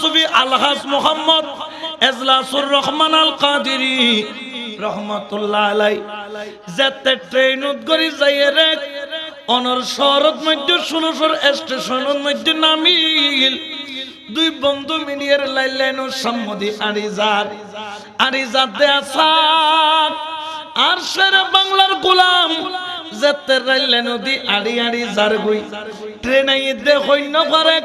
ছবি আলহাজ মোহাম্মদ এজলাসুর রহমান আল কাদিরি রহমতুল্লাহ আলাই যেতে ট্রেন উদ্গরি যাইয়ে রে, অনর শহরত মধ্যে ষোলোশোর স্টেশনের মধ্যে নামিল। দুই বন্ধু মিলিয়ে লাইলেন সম্মতি আরিজাত আরিজাত দে আসাদ আর সেরে বাংলার গোলাম। যেতে রাইলে নদী আড়ি আড়ি ট্রেন আইতে সৈন্য ফারেক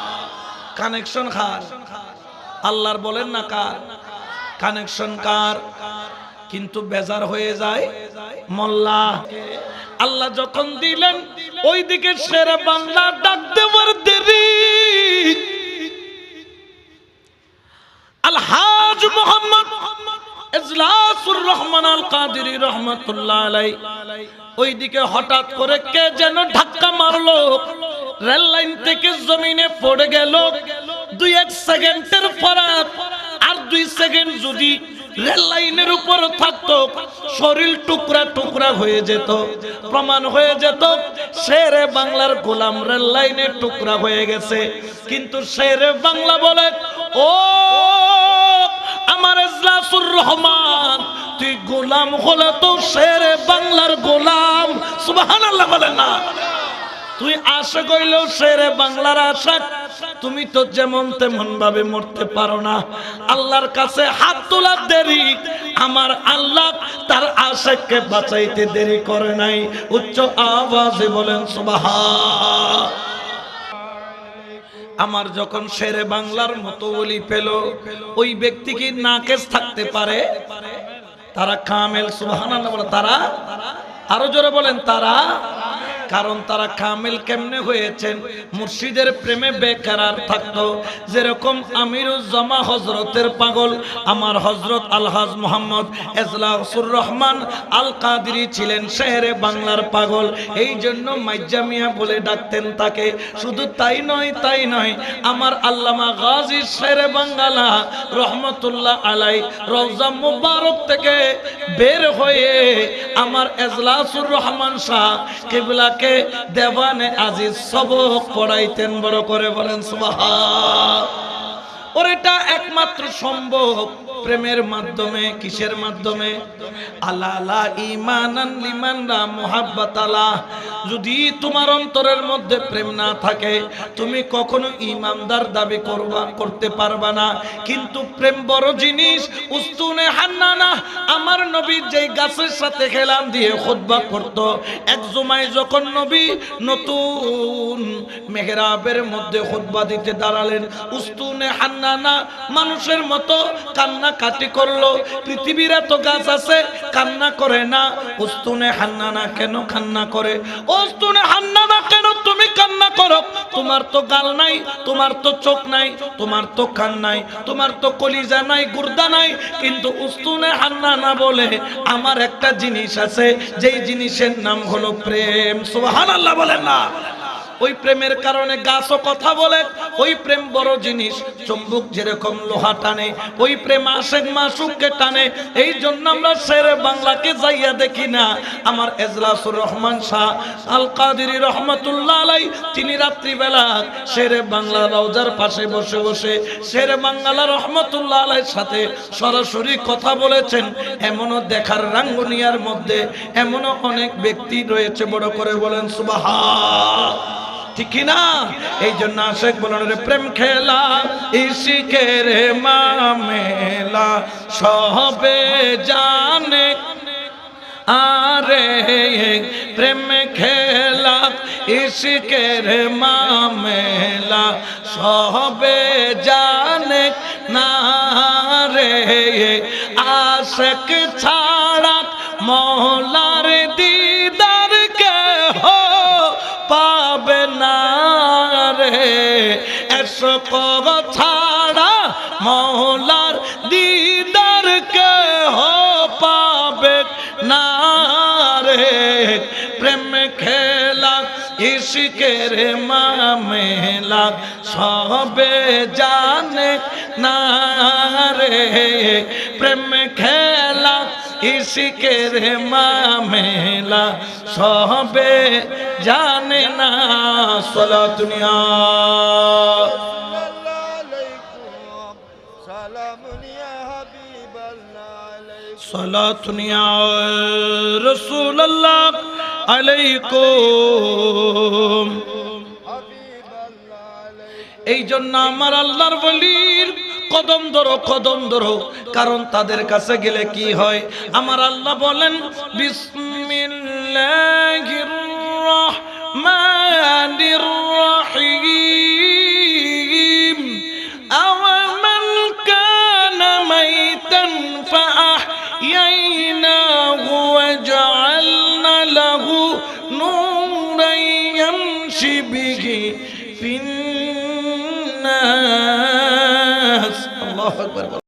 কানেকশন খার। আল্লাহর বলেন না কার? কানেকশন কার? কিন্তু বেজার হয়ে যায় মোল্লা। আল্লাহ যখন দিলেন ওই দিকে সেরে বাংলা ডাক দেবার দেরি। আলহাজ মোহাম্মদ ইজলাসুর রহমান আল কাদিরি রহমতুল্লাহ আলাই ওইদিকে হঠাৎ করে কে যেন ধাক্কা মারলো? রেল লাইন থেকে জমিনে পড়ে গেল। দুই এক সেকেন্ডের ফরাত। আর দুই সেকেন্ড যদি রেল লাইনের উপর থাকতো, শরীর টুকরা টুকরা হয়ে যেত, প্রমাণ হয়ে যেত শেরে বাংলার গোলাম রেল লাইনে টুকরা হয়ে গেছে। কিন্তু শেরে বাংলা বলে, ও, আমার ইজলাসুর রহমান, তুই গোলাম হলে তো শেরে বাংলার গোলাম। সুবহানাল্লাহ বলেন না। তুই আশা কইলেও শেরে বাংলার আশা। তুমি তো যেমন তেমন ভাবে মরতে পারো না। আল্লাহর কাছে হাত তোলার দেরি। আমার আল্লাহ তার আশাকে বাঁচাইতে দেরি করে নাই। উচ্চ আওয়াজে বলেন সুবাহা আমার যখন শেরে বাংলার মতো বলি পেল, ওই ব্যক্তি কি নাকেশ থাকতে পারে? তারা কামেল বলে, তারা? আরও জোরে বলেন, তারা কারণ তারা কামেল কেমনে হয়েছেন? মুর্শিদের প্রেমে বেকারার থাকতো। যেরকম আমিরুজ্জামা হজরতের পাগল, আমার হজরত আলহাজ মোহাম্মদ এজলাসুর রহমান আল কাদিরি ছিলেন শহরে বাংলার পাগল। এই জন্য মাইজামিয়া বলে ডাকতেন তাকে, শুধু তাই নয় তাই নয়, আমার আল্লামা গাজী শেরে বাঙ্গালা রহমতুল্লাহ আলাই, রওজা মুবারক থেকে বের হয়ে আমার এজলাসুর রহমান শাহ কেবলাকে দেবানে আজিজ সবক পড়াইতেন বড় করে বলেন সুবাহ ওর এটা একমাত্র সম্ভব। প্রেমের মাধ্যমে, কিসের মাধ্যমে? আল্লাহ ইমানান লিমানরা মোহাব্বত আল্লাহ যদি তোমার অন্তরের মধ্যে প্রেম না থাকে, তুমি কখনো ইমানদার দাবি করবা, করতে পারবা না। কিন্তু প্রেম বড় জিনিস, উস্তুনে হান্নানা, আমার নবী যেই গাছের সাথে খেলাম দিয়ে খুতবা করত, এক জমায় যখন নবী নতুন মেহরাবের মধ্যে খুতবা দিতে দাঁড়ালেন, উস্তুনে হান্নানা মানুষের মতো কান্না কাটি করল। পৃথিবীর এত গাছ আছে, কান্না করে না। উস্তুনে হান্নানা কেন কান্না করে? উস্তুনে হান্নানা কেন তুমি কান্না করো? তোমার তো গাল নাই, তোমার তো চোখ নাই, তোমার তো কান নাই, তোমার তো কলিজা নাই, গুর্দা নাই। কিন্তু উস্তুনে হান্নানা বলে, আমার একটা জিনিস আছে, যেই জিনিসের নাম হলো প্রেম। সুবহানাল্লাহ বলেন না। ওই প্রেমের কারণে গাছও কথা বলে, ওই প্রেম বড় জিনিস, চুম্বক যেরকম লোহা টানে, ওই প্রেম আশেক মাসুককে টানে, এই জন্য আমরা শেরে বাংলাকে যাইয়া দেখি না। আমার এজলাসুর রহমান শাহ আল কাদিরি রহমতুল্লাহ আলাই তিনি রাত্রিবেলা শেরে বাংলা রওজার পাশে বসে বসে শেরে বাংলা রহমতুল্লাহ আলাইর সাথে সরাসরি কথা বলেছেন। এমনও দেখার রাঙ্গুনিয়ার মধ্যে এমনও অনেক ব্যক্তি রয়েছে, বড় করে বলেন সুবাহা ঠিক না? এই জন্য আশেক বলেন রে প্রেম খেলা, ইশিকের মামেলা, সবে জানে। আরে, প্রেম খেলা, ইশিকের মামেলা, সবে জানে। না রে, আশেক ছাড়া মহলার দিদার কগ ছাড়া মৌলার দিদার কে হো পাবে না রে। প্রেম খেলা, ইশকের মামেলা, সবে জানে না রে। প্রেম খেলা, ইশকের মামেলা, সবে জানে না। সলা দুনিয়া। সালাতুন আলাইকুম। এই জন্য আমার আল্লাহর বলির কদম ধরো কদম ধরো, কারণ তাদের কাছে গেলে কি হয়? আমার আল্লাহ বলেন, বিসমিল্লাহির রহমানির রহিম। وأحييناه وجعلنا له نورا يمشي به في الناس الله أكبر